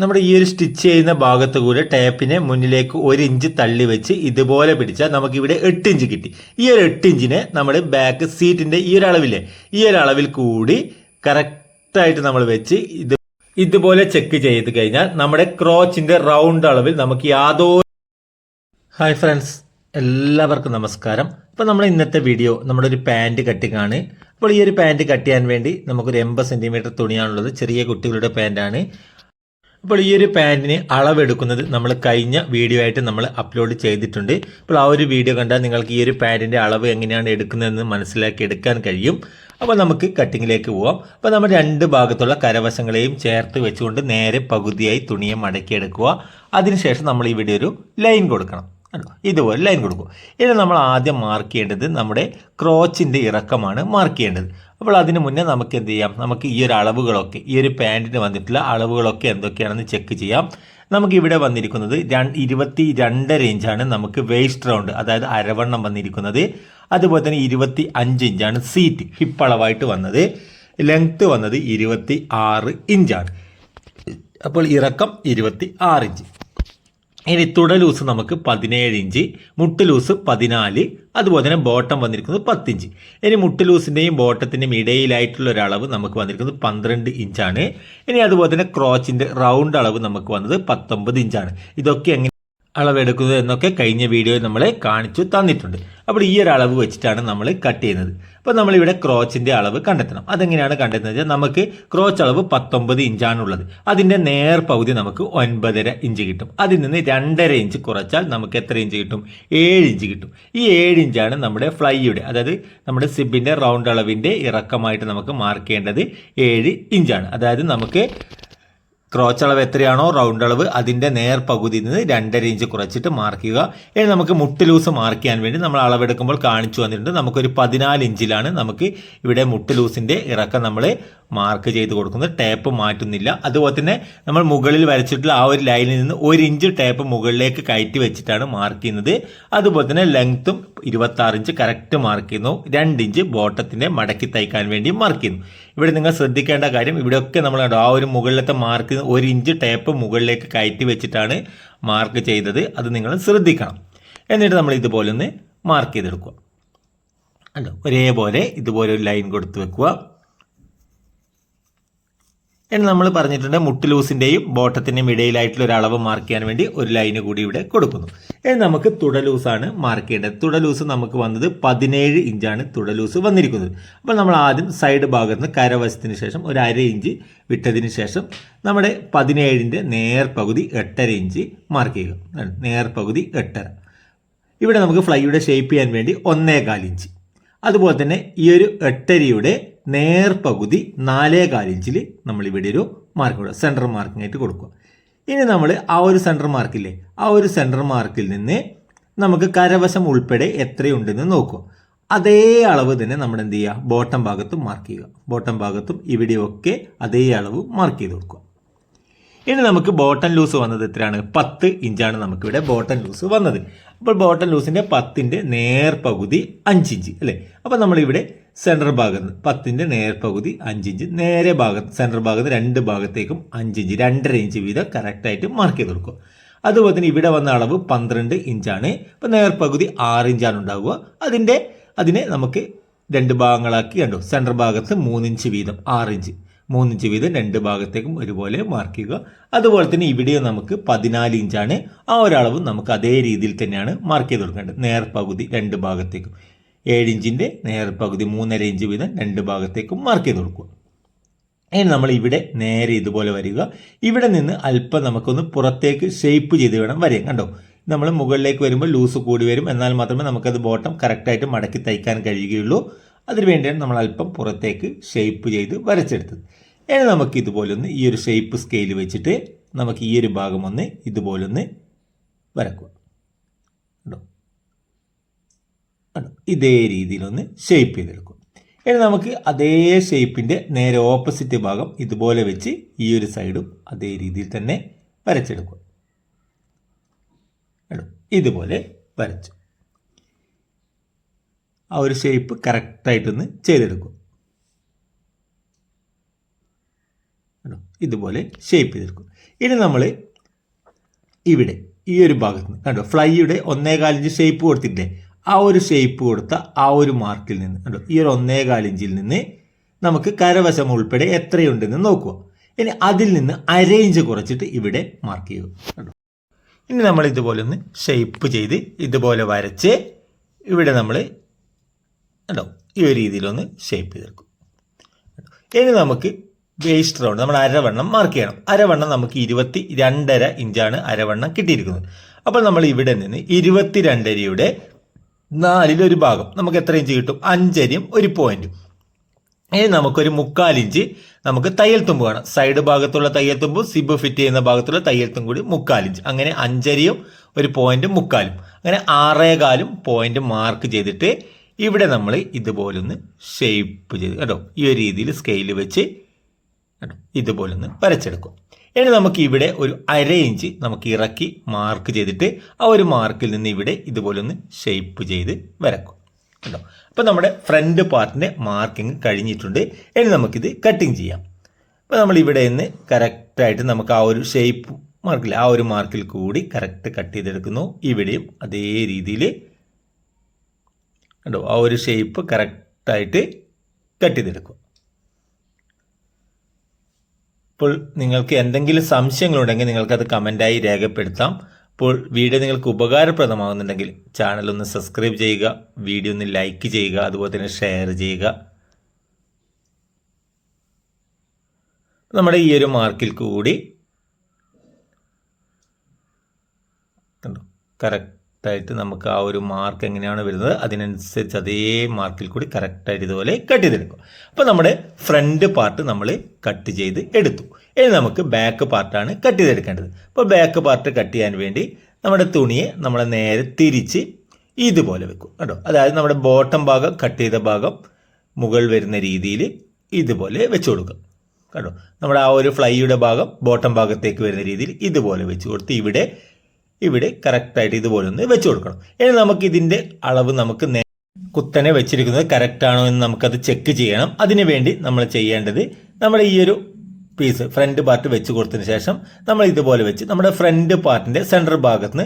നമ്മുടെ ഈ ഒരു സ്റ്റിച്ച് ചെയ്യുന്ന ഭാഗത്ത് കൂടെ ടേപ്പിനെ മുന്നിലേക്ക് ഒരു ഇഞ്ച് തള്ളി വെച്ച് ഇതുപോലെ പിടിച്ചാൽ നമുക്ക് ഇവിടെ എട്ട് ഇഞ്ച് കിട്ടി. ഈ ഒരു എട്ട് ഇഞ്ചിനെ നമ്മൾ ബാക്ക് സീറ്റിന്റെ ഈ ഒരു അളവില്ലേ ഈ ഒരു അളവിൽ കൂടി കറക്റ്റായിട്ട് നമ്മൾ വെച്ച് ഇത് ഇതുപോലെ ചെക്ക് ചെയ്ത് കഴിഞ്ഞാൽ നമ്മുടെ ക്രോച്ചിന്റെ റൗണ്ട് അളവിൽ നമുക്ക് യാതോ ഹായ് ഫ്രണ്ട്സ് എല്ലാവർക്കും നമസ്കാരം. അപ്പോൾ നമ്മൾ ഇന്നത്തെ വീഡിയോ നമ്മുടെ ഒരു പാന്റ് കട്ടിംഗ് ആണ്. അപ്പോൾ ഈ ഒരു പാന്റ് കട്ട് ചെയ്യാൻ വേണ്ടി നമുക്കൊരു എൺപത് സെന്റിമീറ്റർ തുണിയാണുള്ളത്. ചെറിയ കുട്ടികളുടെ പാന്റാണ് അപ്പോൾ ഈ ഒരു പാന്റിന് അളവെടുക്കുന്നത് നമ്മൾ കഴിഞ്ഞ വീഡിയോ ആയിട്ട് നമ്മൾ അപ്ലോഡ് ചെയ്തിട്ടുണ്ട്. അപ്പോൾ ആ ഒരു വീഡിയോ കണ്ടാൽ നിങ്ങൾക്ക് ഈ ഒരു പാന്റിന്റെ അളവ് എങ്ങനെയാണ് എടുക്കുന്നതെന്ന് മനസ്സിലാക്കി എടുക്കാൻ കഴിയും. അപ്പോൾ നമുക്ക് കട്ടിങ്ങിലേക്ക് പോവാം. അപ്പോൾ നമ്മൾ രണ്ട് ഭാഗത്തുള്ള കരവശങ്ങളെയും ചേർത്ത് വെച്ചുകൊണ്ട് നേരെ പകുതിയായി തുണിയെ മടക്കിയെടുക്കുക. അതിനുശേഷം നമ്മൾ ഇവിടെ ഒരു ലൈൻ കൊടുക്കണം. കണ്ടോ? ഇതുപോലെ ലൈൻ കൊടുക്കും. ഇനി നമ്മൾ ആദ്യം മാർക്ക് ചെയ്യേണ്ടത് നമ്മുടെ ക്രോച്ചിന്റെ ഇറക്കമാണ് മാർക്ക് ചെയ്യേണ്ടത്. അപ്പോൾ അതിന് മുന്നേ നമുക്ക് എന്ത് ചെയ്യാം? നമുക്ക് ഈ ഒരു അളവുകളൊക്കെ ഈ ഒരു പാന്റിന് വന്നിട്ടുള്ള അളവുകളൊക്കെ എന്തൊക്കെയാണെന്ന് ചെക്ക് ചെയ്യാം. നമുക്ക് ഇവിടെ വന്നിരിക്കുന്നത് ഇരുപത്തി രണ്ട് ഇഞ്ചാണ് നമുക്ക് വേസ്റ്റ് റൗണ്ട് അതായത് അരവണ്ണം വന്നിരിക്കുന്നത്. അതുപോലെ തന്നെ ഇരുപത്തി അഞ്ച് ഇഞ്ചാണ് സീറ്റ് ഹിപ്പ് അളവായിട്ട് വന്നത്. ലെങ്ത്ത് വന്നത് ഇരുപത്തി ആറ് ഇഞ്ചാണ് അപ്പോൾ ഇറക്കം ഇരുപത്തി ആറ് ഇഞ്ച് ഇനി തുട ലൂസ് നമുക്ക് പതിനേഴ് ഇഞ്ച് മുട്ട് ലൂസ് പതിനാല് അതുപോലെ തന്നെ ബോട്ടം വന്നിരിക്കുന്നത് പത്തിഞ്ച്. ഇനി മുട്ട് ലൂസിന്റെയും ബോട്ടത്തിന്റെയും ഇടയിലായിട്ടുള്ള ഒരു അളവ് നമുക്ക് വന്നിരിക്കുന്നത് പന്ത്രണ്ട് ഇഞ്ചാണ്. ഇനി അതുപോലെ തന്നെ ക്രോച്ചിന്റെ റൗണ്ട് അളവ് നമുക്ക് വന്നത് പത്തൊമ്പത് ഇഞ്ചാണ്. ഇതൊക്കെ എങ്ങനെ അളവെടുക്കുന്നത് എന്നൊക്കെ കഴിഞ്ഞ വീഡിയോയിൽ നമ്മൾ കാണിച്ചു തന്നിട്ടുണ്ട്. അപ്പോൾ ഈ ഒരു അളവ് വെച്ചിട്ടാണ് നമ്മൾ കട്ട് ചെയ്യുന്നത്. അപ്പോൾ നമ്മളിവിടെ ക്രോച്ചിന്റെ അളവ് കണ്ടെത്തണം. അതെങ്ങനെയാണ് കണ്ടെത്തുന്നത് വെച്ചാൽ നമുക്ക് ക്രോച്ച് അളവ് പത്തൊമ്പത് ഇഞ്ചാണുള്ളത് അതിന്റെ നേർ പകുതി നമുക്ക് ഒൻപതര ഇഞ്ച് കിട്ടും. അതിൽ നിന്ന് രണ്ടര ഇഞ്ച് കുറച്ചാൽ നമുക്ക് എത്ര ഇഞ്ച് കിട്ടും? ഏഴ് ഇഞ്ച് കിട്ടും. ഈ ഏഴ് ഇഞ്ചാണ് നമ്മുടെ ഫ്ലൈയുടെ അതായത് നമ്മുടെ സിബിന്റെ റൗണ്ട് അളവിന്റെ ഇറക്കമായിട്ട് നമുക്ക് മാർക്ക് ചെയ്യേണ്ടത് ഏഴ് ഇഞ്ചാണ് അതായത് നമുക്ക് ക്രോച്ച് അളവ് എത്രയാണോ റൗണ്ട് അളവ് അതിന്റെ നേർ പകുതിയിൽ നിന്ന് രണ്ടര ഇഞ്ച് കുറച്ചിട്ട് മാർക്ക് ചെയ്യുക. ഇനി നമുക്ക് മുട്ട് ലൂസ് മാർക്ക് ചെയ്യാൻ വേണ്ടി നമ്മൾ അളവെടുക്കുമ്പോൾ കാണിച്ചു വന്നിട്ടുണ്ട് നമുക്കൊരു പതിനാല് ഇഞ്ചിലാണ് നമുക്ക് ഇവിടെ മുട്ട് ലൂസിന്റെ ഇറക്കം നമ്മൾ മാർക്ക് ചെയ്ത് കൊടുക്കുന്നത്. ടേപ്പ് മാറ്റുന്നില്ല. അതുപോലെ തന്നെ നമ്മൾ മുകളിൽ വരച്ചിട്ടുള്ള ആ ഒരു ലൈനിൽ നിന്ന് ഒരു ഇഞ്ച് ടേപ്പ് മുകളിലേക്ക് കയറ്റി വെച്ചിട്ടാണ് മാർക്ക് ചെയ്യുന്നത്. അതുപോലെ തന്നെ ലെങ്ത്തും ഇരുപത്തി ഇഞ്ച് കറക്റ്റ് മാർക്ക് ചെയ്യുന്നു. രണ്ട് ഇഞ്ച് ബോട്ടത്തിന്റെ മടക്കി തയ്ക്കാൻ വേണ്ടി മാർക്ക് ചെയ്യുന്നു. ഇവിടെ നിങ്ങൾ ശ്രദ്ധിക്കേണ്ട കാര്യം ഇവിടെയൊക്കെ നമ്മൾ ആ ഒരു മുകളിലത്തെ മാർക്ക് ഒരു ഇഞ്ച് ടേപ്പ് മുകളിലേക്ക് കയറ്റി വെച്ചിട്ടാണ് മാർക്ക് ചെയ്തത്. അത് നിങ്ങൾ ശ്രദ്ധിക്കണം. എന്നിട്ട് നമ്മൾ ഇതുപോലെ ഒന്ന് മാർക്ക് ചെയ്തെടുക്കുക. അല്ല ഒരേപോലെ ഇതുപോലെ ഒരു ലൈൻ കൊടുത്ത് വെക്കുക. എന്ന് നമ്മൾ പറഞ്ഞിട്ടുണ്ട് മുട്ട് ലൂസിന്റെയും ബോട്ടത്തിന്റെയും ഇടയിലായിട്ടുള്ള ഒരു അളവ് മാർക്ക് ചെയ്യാൻ വേണ്ടി ഒരു ലൈന് കൂടി ഇവിടെ കൊടുക്കുന്നു. ഇനി നമുക്ക് തുടലൂസാണ് മാർക്ക് ചെയ്യേണ്ടത്. തുടലൂസ് നമുക്ക് വന്നത് പതിനേഴ് ഇഞ്ചാണ് തുടലൂസ് വന്നിരിക്കുന്നത്. അപ്പോൾ നമ്മൾ ആദ്യം സൈഡ് ഭാഗത്ത് നിന്ന് കരവശത്തിന് ശേഷം ഒരു അര ഇഞ്ച് വിട്ടതിന് ശേഷം നമ്മുടെ പതിനേഴിന്റെ നേർ പകുതി എട്ടര ഇഞ്ച് മാർക്ക് ചെയ്യുക. നേർ പകുതി എട്ടര. ഇവിടെ നമുക്ക് ഫ്ലൈയുടെ ഷേപ്പ് ചെയ്യാൻ വേണ്ടി ഒന്നേകാൽ ഇഞ്ച്. അതുപോലെ തന്നെ ഈ ഒരു എട്ടരയുടെ നേർപകുതി നാലേ കാലിഞ്ചിൽ നമ്മൾ ഇവിടെ ഒരു മാർക്ക് കൊടുക്കുക സെന്റർ മാർക്കിംഗ് ആയിട്ട് കൊടുക്കുക. ഇനി നമ്മൾ ആ ഒരു സെന്റർ മാർക്കില്ലേ ആ ഒരു സെന്റർ മാർക്കിൽ നിന്ന് നമുക്ക് കരവശം ഉൾപ്പെടെ എത്രയുണ്ടെന്ന് നോക്കുക. അതേ അളവ് തന്നെ നമ്മൾ എന്ത് ചെയ്യുക? ബോട്ടം ഭാഗത്തും മാർക്ക് ചെയ്യുക. ബോട്ടം ഭാഗത്തും ഇവിടെയൊക്കെ അതേ അളവ് മാർക്ക് ചെയ്ത് കൊടുക്കുക. ഇനി നമുക്ക് ബോട്ടൺ ലൂസ് വന്നത് എത്രയാണ്? പത്ത് ഇഞ്ചാണ് നമുക്കിവിടെ ബോട്ടൺ ലൂസ് വന്നത്. അപ്പോൾ ബോട്ടം ലൂസിന്റെ പത്തിന്റെ നേർപകുതി അഞ്ചിഞ്ച് അല്ലേ? അപ്പോൾ നമ്മളിവിടെ സെൻട്രൽ ഭാഗത്ത് പത്തിന്റെ നേർപകുതി അഞ്ചിഞ്ച് നേരെ ഭാഗത്ത് സെൻട്രൽ ഭാഗത്ത് രണ്ട് ഭാഗത്തേക്കും അഞ്ചിഞ്ച് രണ്ടര ഇഞ്ച് വീതം കറക്റ്റായിട്ട് മാർക്ക് ചെയ്ത് കൊടുക്കുക. അതുപോലെ തന്നെ ഇവിടെ വന്ന അളവ് പന്ത്രണ്ട് ഇഞ്ചാണ്. അപ്പോൾ നേർപകുതി ആറ് ഇഞ്ചാണ് ഉണ്ടാവുക. അതിന്റെ അതിനെ നമുക്ക് രണ്ട് ഭാഗങ്ങളാക്കി കണ്ടു? സെൻട്രൽ ഭാഗത്ത് മൂന്നിഞ്ച് വീതം ആറ് ഇഞ്ച്. മൂന്നിഞ്ച് വീതം രണ്ട് ഭാഗത്തേക്കും ഒരുപോലെ മാർക്ക് ചെയ്യുക. അതുപോലെ തന്നെ ഇവിടെയും നമുക്ക് പതിനാല് ഇഞ്ചാണ് ആ ഒരളവ് നമുക്ക് അതേ രീതിയിൽ തന്നെയാണ് മാർക്ക് ചെയ്ത് കൊടുക്കേണ്ടത്. നേർപകുതി രണ്ട് ഭാഗത്തേക്കും. ഏഴ് ഇഞ്ചിന്റെ നേർപകുതി മൂന്നര ഇഞ്ച് വീതം രണ്ട് ഭാഗത്തേക്കും മാർക്ക് ചെയ്ത് കൊടുക്കുക. ഇനി നമ്മൾ ഇവിടെ നേരെ ഇതുപോലെ വരിക. ഇവിടെ നിന്ന് അല്പം നമുക്കൊന്ന് പുറത്തേക്ക് ഷേപ്പ് ചെയ്ത് വേണം വരിക കണ്ടോ? നമ്മൾ മുകളിലേക്ക് വരുമ്പോൾ ലൂസ് കൂടി വരും. എന്നാൽ മാത്രമേ നമുക്കത് ബോട്ടം കറക്റ്റായിട്ട് മടക്കി തയ്ക്കാൻ കഴിയുകയുള്ളൂ. അതിനു വേണ്ടിയാണ് നമ്മൾ അല്പം പുറത്തേക്ക് ഷേപ്പ് ചെയ്ത് വരച്ചെടുത്തത്. ഇനി നമുക്ക് ഇതുപോലൊന്ന് ഈ ഒരു ഷേപ്പ് സ്കെയിൽ വെച്ചിട്ട് നമുക്ക് ഈ ഒരു ഭാഗം ഒന്ന് ഇതുപോലൊന്ന് വരക്കുക. കണ്ടോ? ഇതേ രീതിയിലൊന്ന് ഷേപ്പ് ചെയ്തെടുക്കും ഇനി നമുക്ക് അതേ ഷേപ്പിന്റെ നേരെ ഓപ്പോസിറ്റ് ഭാഗം ഇതുപോലെ വെച്ച് ഈ ഒരു സൈഡും അതേ രീതിയിൽ തന്നെ വരച്ചെടുക്കും ഇതുപോലെ വരച്ചു. ആ ഒരു ഷേപ്പ് കറക്റ്റായിട്ടൊന്ന് ചെയ്തെടുക്കും. ഇതുപോലെ ഷേപ്പ് ചെയ്തെടുക്കും. ഇനി നമ്മൾ ഇവിടെ ഈ ഒരു ഭാഗത്ത് നിന്ന് കണ്ടോ? ഫ്ലൈയുടെ ഒന്നേകാലിഞ്ച് ഷേപ്പ് കൊടുത്തിട്ടില്ലേ? ആ ഒരു ഷേപ്പ് കൊടുത്ത ആ ഒരു മാർക്കിൽ നിന്ന് കണ്ടോ? ഈ ഒരു ഒന്നേകാലിഞ്ചിൽ നിന്ന് നമുക്ക് കരവശം ഉൾപ്പെടെ എത്രയുണ്ടെന്ന് നോക്കുക. ഇനി അതിൽ നിന്ന് അരേഞ്ച് കുറച്ചിട്ട് ഇവിടെ മാർക്ക് ചെയ്യുക. കണ്ടോ? ഇനി നമ്മൾ ഇതുപോലെ ഒന്ന് ഷേപ്പ് ചെയ്ത് ഇതുപോലെ വരച്ച് ഇവിടെ നമ്മൾ കണ്ടോ? ഈ ഒരു രീതിയിലൊന്ന് ഷേപ്പ് ചെയ്തെടുക്കും. ഇനി നമുക്ക് വേസ്റ്റ് റൗണ്ട് നമ്മൾ അരവണ്ണം മാർക്ക് ചെയ്യണം. അരവണ്ണം നമുക്ക് ഇരുപത്തി രണ്ടര ഇഞ്ചാണ് അരവണ്ണം കിട്ടിയിരിക്കുന്നത്. അപ്പോൾ നമ്മൾ ഇവിടെ നിന്ന് ഇരുപത്തി രണ്ടരയുടെ നാലിലൊരു ഭാഗം നമുക്ക് എത്ര ഇഞ്ച് കിട്ടും? അഞ്ചരയും ഒരു പോയിന്റും ഇനി നമുക്കൊരു മുക്കാലിഞ്ച് നമുക്ക് തയ്യൽ തുമ്പ് വേണം സൈഡ് ഭാഗത്തുള്ള തയ്യൽ തുമ്പും സിബ് ഫിറ്റ് ചെയ്യുന്ന ഭാഗത്തുള്ള തയ്യൽ തുമ്പ് കൂടി മുക്കാലിഞ്ച് അങ്ങനെ അഞ്ചരയും ഒരു പോയിന്റും മുക്കാലും. അങ്ങനെ ആറേകാലും പോയിന്റ് മാർക്ക് ചെയ്തിട്ട് ഇവിടെ നമ്മൾ ഇതുപോലൊന്ന് ഷേപ്പ് ചെയ്ത് കേട്ടോ. ഈ ഒരു രീതിയിൽ സ്കെയിൽ വെച്ച് കേട്ടോ ഇതുപോലൊന്ന് വരച്ചെടുക്കും ഇനി നമുക്ക് ഇവിടെ ഒരു അര ഇഞ്ച് നമുക്ക് ഇറക്കി മാർക്ക് ചെയ്തിട്ട് ആ ഒരു മാർക്കിൽ നിന്ന് ഇവിടെ ഇതുപോലൊന്ന് ഷേപ്പ് ചെയ്ത് വരക്കും കേട്ടോ. അപ്പോൾ നമ്മുടെ ഫ്രണ്ട് പാർട്ടിന്റെ മാർക്കിങ് കഴിഞ്ഞിട്ടുണ്ട്. ഇനി നമുക്കിത് കട്ടിങ് ചെയ്യാം. അപ്പോൾ നമ്മൾ ഇവിടെ നിന്ന് കറക്റ്റായിട്ട് നമുക്ക് ആ ഒരു ഷേപ്പ് മാർക്കിൽ ആ ഒരു മാർക്കിൽ കൂടി കറക്റ്റ് കട്ട് ചെയ്തെടുക്കുന്നു. ഇവിടെയും അതേ രീതിയിൽ കണ്ടോ? ആ ഒരു ഷേപ്പ് കറക്റ്റായിട്ട് കട്ട് ചെയ്തെടുക്കും. ഇപ്പോൾ നിങ്ങൾക്ക് എന്തെങ്കിലും സംശയങ്ങളുണ്ടെങ്കിൽ നിങ്ങൾക്കത് കമന്റായി രേഖപ്പെടുത്താം. അപ്പോൾ വീഡിയോ നിങ്ങൾക്ക് ഉപകാരപ്രദമാകുന്നുണ്ടെങ്കിൽ ചാനൽ ഒന്ന് സബ്സ്ക്രൈബ് ചെയ്യുക വീഡിയോ ഒന്ന് ലൈക്ക് ചെയ്യുക അതുപോലെ തന്നെ ഷെയർ ചെയ്യുക. നമ്മുടെ ഈ ഒരു മാർക്കിൽ കൂടി കണ്ടോ? കറക്റ്റായിട്ട് നമുക്ക് ആ ഒരു മാർക്ക് എങ്ങനെയാണ് വരുന്നത് അതിനനുസരിച്ച് അതേ മാർക്കിൽ കൂടി കറക്റ്റായിട്ട് ഇതുപോലെ കട്ട് ചെയ്തെടുക്കും. അപ്പോൾ നമ്മുടെ ഫ്രണ്ട് പാർട്ട് നമ്മൾ കട്ട് ചെയ്ത് എടുത്തു. ഇനി നമുക്ക് ബാക്ക് പാർട്ടാണ് കട്ട് ചെയ്തെടുക്കേണ്ടത്. അപ്പോൾ ബാക്ക് പാർട്ട് കട്ട് ചെയ്യാൻ വേണ്ടി നമ്മുടെ തുണിയെ നമ്മൾ നേരെ തിരിച്ച് ഇതുപോലെ വെക്കും കേട്ടോ. അതായത് നമ്മുടെ ബോട്ടം ഭാഗം കട്ട് ചെയ്ത ഭാഗം മുകൾ വരുന്ന രീതിയിൽ ഇതുപോലെ വെച്ച് കൊടുക്കുക കേട്ടോ. നമ്മുടെ ആ ഒരു ഫ്ലൈയുടെ ഭാഗം ബോട്ടം ഭാഗത്തേക്ക് വരുന്ന രീതിയിൽ ഇതുപോലെ വെച്ച് കൊടുത്ത് ഇവിടെ ഇവിടെ കറക്റ്റായിട്ട് ഇതുപോലെ ഒന്ന് വെച്ച് കൊടുക്കണം. ഇനി നമുക്ക് ഇതിന്റെ അളവ് നമുക്ക് കുത്തനെ വെച്ചിരിക്കുന്നത് കറക്റ്റ് ആണോ എന്ന് നമുക്കത് ചെക്ക് ചെയ്യണം. അതിനുവേണ്ടി നമ്മൾ ചെയ്യേണ്ടത് നമ്മുടെ ഈ ഒരു പീസ് ഫ്രണ്ട് പാർട്ട് വെച്ച് കൊടുത്തതിന് ശേഷം നമ്മൾ ഇതുപോലെ വെച്ച് നമ്മുടെ ഫ്രണ്ട് പാർട്ടിന്റെ സെന്റർ ഭാഗത്ത്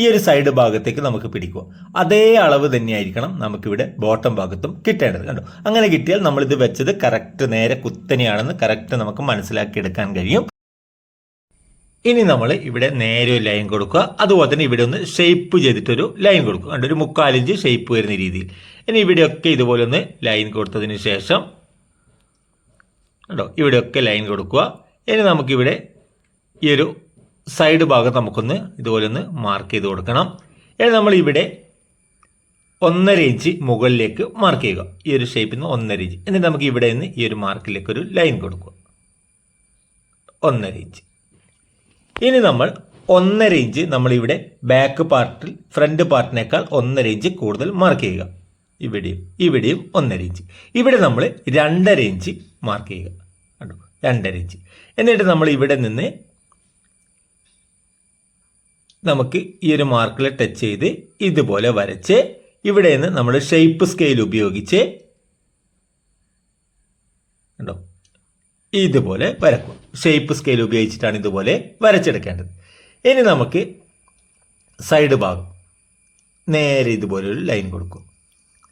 ഈ ഒരു സൈഡ് ഭാഗത്തേക്ക് നമുക്ക് പിടിക്കുക. അതേ അളവ് തന്നെയായിരിക്കണം നമുക്കിവിടെ ബോട്ടം ഭാഗത്തും കിട്ടേണ്ടത്. കണ്ടോ? അങ്ങനെ കിട്ടിയാൽ നമ്മളിത് വെച്ചത് കറക്റ്റ് നേരെ കുത്തനെയാണെന്ന് കറക്റ്റ് നമുക്ക് മനസ്സിലാക്കിയെടുക്കാൻ കഴിയും. ഇനി നമ്മൾ ഇവിടെ നേരെ ഒരു ലൈൻ കൊടുക്കുക. അതുപോലെ തന്നെ ഇവിടെ ഒന്ന് ഷേപ്പ് ചെയ്തിട്ടൊരു ലൈൻ കൊടുക്കുക. കണ്ടോ ഒരു മുക്കാലിഞ്ച് ഷേപ്പ് വരുന്ന രീതിയിൽ. ഇനി ഇവിടെയൊക്കെ ഇതുപോലെ ഒന്ന് ലൈൻ കൊടുത്തതിന് ശേഷം കണ്ടോ ഇവിടെയൊക്കെ ലൈൻ കൊടുക്കുക. ഇനി നമുക്കിവിടെ ഈ ഒരു സൈഡ് ഭാഗം നമുക്കൊന്ന് ഇതുപോലെ ഒന്ന് മാർക്ക് ചെയ്ത് കൊടുക്കണം. ഇനി നമ്മൾ ഇവിടെ ഒന്നര ഇഞ്ച് മുകളിലേക്ക് മാർക്ക് ചെയ്യുക. ഈ ഒരു ഷേപ്പിൽ നിന്ന് ഒന്നര ഇഞ്ച് എന്നിട്ട് നമുക്ക് ഇവിടെ നിന്ന് ഈ ഒരു മാർക്കിലേക്ക് ഒരു ലൈൻ കൊടുക്കുക. ഒന്നര ഇഞ്ച് ഇനി നമ്മൾ ഒന്നര ഇഞ്ച് നമ്മളിവിടെ ബാക്ക് പാർട്ടിൽ ഫ്രണ്ട് പാർട്ടിനേക്കാൾ ഒന്നര ഇഞ്ച് കൂടുതൽ മാർക്ക് ചെയ്യുക. ഇവിടെയും ഇവിടെയും ഒന്നര ഇഞ്ച്. ഇവിടെ നമ്മൾ രണ്ടര ഇഞ്ച് മാർക്ക് ചെയ്യുക. കണ്ടോ? രണ്ടര ഇഞ്ച്. എന്നിട്ട് നമ്മൾ ഇവിടെ നിന്ന് നമുക്ക് ഈ ഒരു മാർക്കിൽ ടച്ച് ചെയ്ത് ഇതുപോലെ വരച്ച് ഇവിടെ നിന്ന് നമ്മൾ ഷേപ്പ് സ്കെയിൽ ഉപയോഗിച്ച് കണ്ടോ? ഇതുപോലെ വരക്കും. ഷേപ്പ് സ്കെയിൽ ഉപയോഗിച്ചിട്ടാണ് ഇതുപോലെ വരച്ചെടുക്കേണ്ടത്. ഇനി നമുക്ക് സൈഡ് ഭാഗം നേരെ ഇതുപോലെ ഒരു ലൈൻ കൊടുക്കും.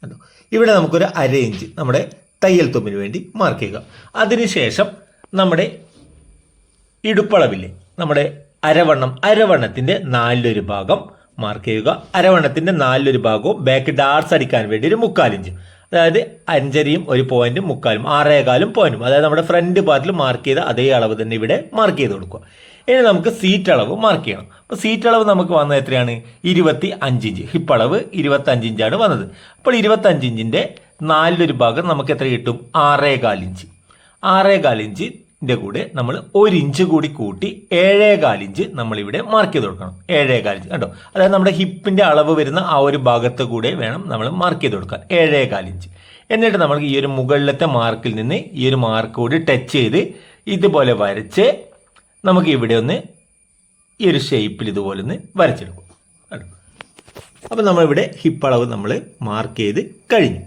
കണ്ടോ? ഇവിടെ നമുക്കൊരു അര ഇഞ്ച് നമ്മുടെ തയ്യൽ തുമ്പിന് വേണ്ടി മാർക്ക് ചെയ്യുക. അതിനുശേഷം നമ്മുടെ ഇടുപ്പളവില്ലേ നമ്മുടെ അരവണ്ണം അരവണ്ണത്തിന്റെ നാലിലൊരു ഭാഗം മാർക്ക് ചെയ്യുക. അരവണ്ണത്തിന്റെ നാലിലൊരു ഭാഗവും ബാക്ക് ഡാർസ് അടിക്കാൻ വേണ്ടി ഒരു മുക്കാലിഞ്ച് അതായത് അഞ്ചരിയും ഒരു പോയിന്റും മുക്കാലും ആറേകാലും പോയിന്റും അതായത് നമ്മുടെ ഫ്രണ്ട് പാർട്ടിൽ മാർക്ക് ചെയ്ത അതേ അളവ് തന്നെ ഇവിടെ മാർക്ക് ചെയ്ത് കൊടുക്കുക. ഇനി നമുക്ക് സീറ്റ് അളവ് മാർക്ക് ചെയ്യണം. അപ്പോൾ സീറ്റ് അളവ് നമുക്ക് വന്നത് എത്രയാണ്? ഇരുപത്തി അഞ്ച് ഇഞ്ച്. ഹിപ്പ് അളവ് ഇരുപത്തി അഞ്ച് ഇഞ്ചാണ് വന്നത്. അപ്പോൾ ഇരുപത്തി അഞ്ച് ഇഞ്ചിന്റെ നാലിലൊരു ഭാഗം നമുക്ക് എത്ര കിട്ടും? ആറേകാൽ ഇഞ്ച്. ആറേകാൽ ഇഞ്ചിന്റെ കൂടെ നമ്മൾ ഒരു ഇഞ്ച് കൂടി കൂട്ടി ഏഴേകാൽ ഇഞ്ച് നമ്മളിവിടെ മാർക്ക് ചെയ്ത് കൊടുക്കണം. ഏഴേകാൽ ഇഞ്ച്. കേട്ടോ അതായത് നമ്മുടെ ഹിപ്പിന്റെ അളവ് വരുന്ന ആ ഒരു ഭാഗത്ത് കൂടെ വേണം നമ്മൾ മാർക്ക് ചെയ്ത് കൊടുക്കാൻ. ഏഴേകാൽ ഇഞ്ച്. എന്നിട്ട് നമ്മൾ ഈ ഒരു മുകളിലത്തെ മാർക്കിൽ നിന്ന് ഈ ഒരു മാർക്ക് കൂടി ടച്ച് ചെയ്ത് ഇതുപോലെ വരച്ച് നമുക്ക് ഇവിടെ ഒന്ന് ഈ ഒരു ഷേപ്പിൽ ഇതുപോലെ ഒന്ന് വരച്ചെടുക്കും. അപ്പോൾ നമ്മളിവിടെ ഹിപ്പ് അളവ് നമ്മൾ മാർക്ക് ചെയ്ത് കഴിഞ്ഞു.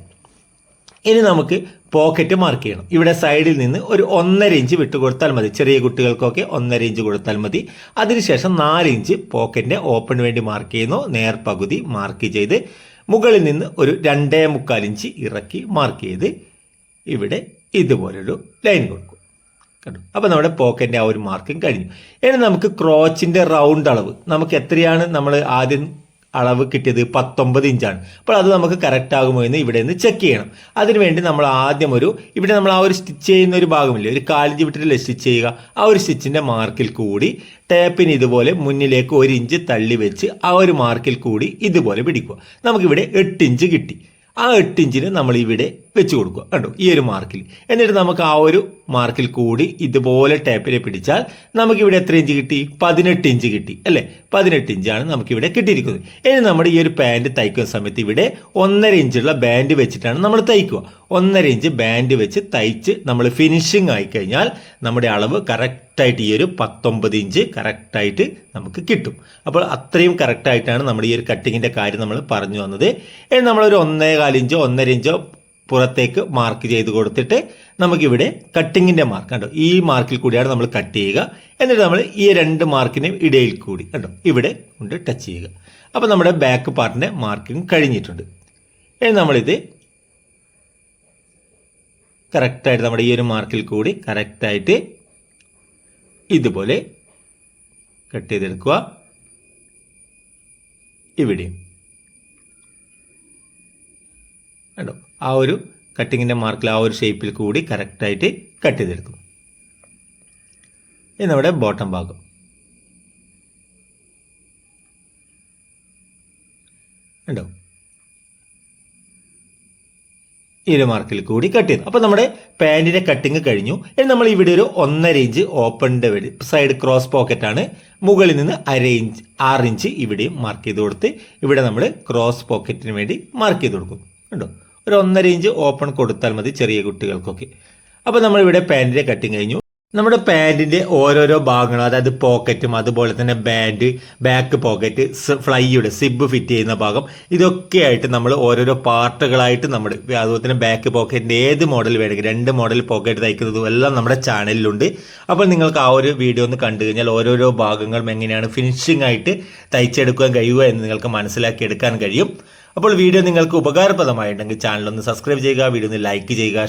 ഇനി നമുക്ക് പോക്കറ്റ് മാർക്ക് ചെയ്യണം. ഇവിടെ സൈഡിൽ നിന്ന് ഒരു ഒന്നര ഇഞ്ച് വിട്ട് കൊടുത്താൽ മതി. ചെറിയ കുട്ടികൾക്കൊക്കെ ഒന്നര ഇഞ്ച് കൊടുത്താൽ മതി. അതിനുശേഷം നാല് ഇഞ്ച് പോക്കറ്റിന്റെ ഓപ്പണിന് വേണ്ടി മാർക്ക് ചെയ്യുന്നു. നേർപകുതി മാർക്ക് ചെയ്ത് മുകളിൽ നിന്ന് ഒരു രണ്ടേ മുക്കാൽ ഇഞ്ച് ഇറക്കി മാർക്ക് ചെയ്ത് ഇവിടെ ഇതുപോലൊരു ലൈൻ കൊടുക്കും. കണ്ടു? അപ്പോൾ നമ്മുടെ പോക്കറ്റിന്റെ ആ ഒരു മാർക്കും കഴിഞ്ഞു. ഇനി നമുക്ക് ക്രോച്ചിന്റെ റൗണ്ട് അളവ്. നമുക്ക് എത്രയാണ് നമ്മൾ ആദ്യം അളവ് കിട്ടിയത് പത്തൊമ്പത് ഇഞ്ചാണ്. അപ്പോൾ അത് നമുക്ക് കറക്റ്റ് ആകുമോ എന്ന് ഇവിടെ നിന്ന് ചെക്ക് ചെയ്യണം. അതിനുവേണ്ടി നമ്മൾ ആദ്യം ഒരു ഇവിടെ നമ്മൾ ആ ഒരു സ്റ്റിച്ച് ചെയ്യുന്ന ഒരു ഭാഗമില്ലേ ഒരു കാലിഞ്ച് വിട്ടിട്ടല്ലേ സ്റ്റിച്ച് ചെയ്യുക. ആ ഒരു സ്റ്റിച്ചിന്റെ മാർക്കിൽ കൂടി ടേപ്പിന് ഇതുപോലെ മുന്നിലേക്ക് ഒരു ഇഞ്ച് തള്ളി വെച്ച് ആ ഒരു മാർക്കിൽ കൂടി ഇതുപോലെ പിടിക്കുക. നമുക്കിവിടെ എട്ട് ഇഞ്ച് കിട്ടി. ആ എട്ട് ഇഞ്ചിന് നമ്മൾ ഇവിടെ വെച്ച് കൊടുക്കുക. കണ്ടോ? ഈ ഒരു മാർക്കിൽ എന്നിട്ട് നമുക്ക് ആ ഒരു മാർക്കിൽ കൂടി ഇതുപോലെ ടേപ്പിനെ പിടിച്ചാൽ നമുക്കിവിടെ എത്ര ഇഞ്ച് കിട്ടി? പതിനെട്ട് ഇഞ്ച് കിട്ടി അല്ലേ? പതിനെട്ട് ഇഞ്ചാണ് നമുക്കിവിടെ കിട്ടിയിരിക്കുന്നത്. ഇനി നമ്മുടെ ഈ ഒരു പാന്റ് തയ്ക്കുന്ന സമയത്ത് ഇവിടെ ഒന്നര ഇഞ്ചുള്ള ബാൻഡ് വെച്ചിട്ടാണ് നമ്മൾ തയ്ക്കുക. ഒന്നര ഇഞ്ച് ബാൻഡ് വെച്ച് തയ്ച്ച് നമ്മൾ ഫിനിഷിംഗ് ആയി കഴിഞ്ഞാൽ നമ്മുടെ അളവ് കറക്റ്റായിട്ട് ഈ ഒരു പത്തൊമ്പത് ഇഞ്ച് കറക്റ്റായിട്ട് നമുക്ക് കിട്ടും. അപ്പോൾ അത്രയും കറക്റ്റായിട്ടാണ് നമ്മുടെ ഈ ഒരു കട്ടിങ്ങിന്റെ കാര്യം നമ്മൾ പറഞ്ഞു വന്നത്. ഇനി നമ്മളൊരു ഒന്നേകാലിഞ്ചോ ഒന്നര ഇഞ്ചോ പുറത്തേക്ക് മാർക്ക് ചെയ്ത് കൊടുത്തിട്ട് നമുക്കിവിടെ കട്ടിങ്ങിന്റെ മാർക്ക് കണ്ടോ? ഈ മാർക്കിൽ കൂടിയാണ് നമ്മൾ കട്ട് ചെയ്യുക. എന്നിട്ട് നമ്മൾ ഈ രണ്ട് മാർക്കിന് ഇടയിൽ കൂടി കണ്ടോ? ഇവിടെ കൊണ്ട് ടച്ച് ചെയ്യുക. അപ്പോൾ നമ്മുടെ ബാക്ക് പാർട്ടിന്റെ മാർക്കിങ് കഴിഞ്ഞിട്ടുണ്ട്. ഇനി നമ്മളിത് കറക്റ്റായിട്ട് നമ്മുടെ ഈ ഒരു മാർക്കിൽ കൂടി കറക്റ്റായിട്ട് ഇതുപോലെ കട്ട് ചെയ്തെടുക്കുക. ഇവിടെയും. കണ്ടോ? ആ ഒരു കട്ടിങ്ങിന്റെ മാർക്കിൽ ആ ഒരു ഷേപ്പിൽ കൂടി കറക്റ്റായിട്ട് കട്ട് ചെയ്തെടുക്കും. ഇത് നമ്മുടെ ബോട്ടം ഭാഗം. ഉണ്ടോ ഈ ഒരു മാർക്കിൽ കൂടി കട്ട് ചെയ്തു. അപ്പോൾ നമ്മുടെ പാന്റിന്റെ കട്ടിങ് കഴിഞ്ഞു. ഇനി നമ്മൾ ഇവിടെ ഒരു ഒന്നര ഇഞ്ച് ഓപ്പണിന്റെ വഴി സൈഡ് ക്രോസ് പോക്കറ്റാണ് മുകളിൽ നിന്ന് അര ഇഞ്ച് ആറ് ഇഞ്ച് ഇവിടെയും മാർക്ക് ചെയ്ത് കൊടുത്ത് ഇവിടെ നമ്മൾ ക്രോസ് പോക്കറ്റിന് വേണ്ടി മാർക്ക് ചെയ്ത് കൊടുക്കും. കണ്ടോ? ഒരു ഒന്നര ഇഞ്ച് ഓപ്പൺ കൊടുത്താൽ മതി ചെറിയ കുട്ടികൾക്കൊക്കെ. അപ്പോൾ നമ്മളിവിടെ പാന്റിന്റെ കട്ടിങ് കഴിഞ്ഞു. നമ്മുടെ പാന്റിന്റെ ഓരോരോ ഭാഗങ്ങളും അതായത് പോക്കറ്റും അതുപോലെ തന്നെ ബാൻഡ് ബാക്ക് പോക്കറ്റ് ഫ്ലൈയുടെ സിബ് ഫിറ്റ് ചെയ്യുന്ന ഭാഗം ഇതൊക്കെ ആയിട്ട് നമ്മൾ ഓരോരോ പാർട്ടുകളായിട്ട് നമ്മൾ അതുപോലെ തന്നെ ബാക്ക് പോക്കറ്റിന്റെ ഏത് മോഡൽ വേണമെങ്കിൽ രണ്ട് മോഡൽ പോക്കറ്റ് തയ്ക്കുന്നതും എല്ലാം നമ്മുടെ ചാനലിലുണ്ട് അപ്പോൾ നിങ്ങൾക്ക് ആ ഒരു വീഡിയോ ഒന്ന് കണ്ടു കഴിഞ്ഞാൽ ഓരോരോ ഭാഗങ്ങളും എങ്ങനെയാണ് ഫിനിഷിംഗ് ആയിട്ട് തയ്ച്ചെടുക്കാൻ കഴിയുക എന്ന് നിങ്ങൾക്ക് മനസ്സിലാക്കി എടുക്കാൻ കഴിയും. അപ്പോൾ വീഡിയോ നിങ്ങൾക്ക് ഉപകാരപ്രദമായിട്ടുണ്ടെങ്കിൽ ചാനൽ ഒന്ന് സബ്സ്ക്രൈബ് ചെയ്യുക വീഡിയോ ഒന്ന് ലൈക്ക് ചെയ്യുക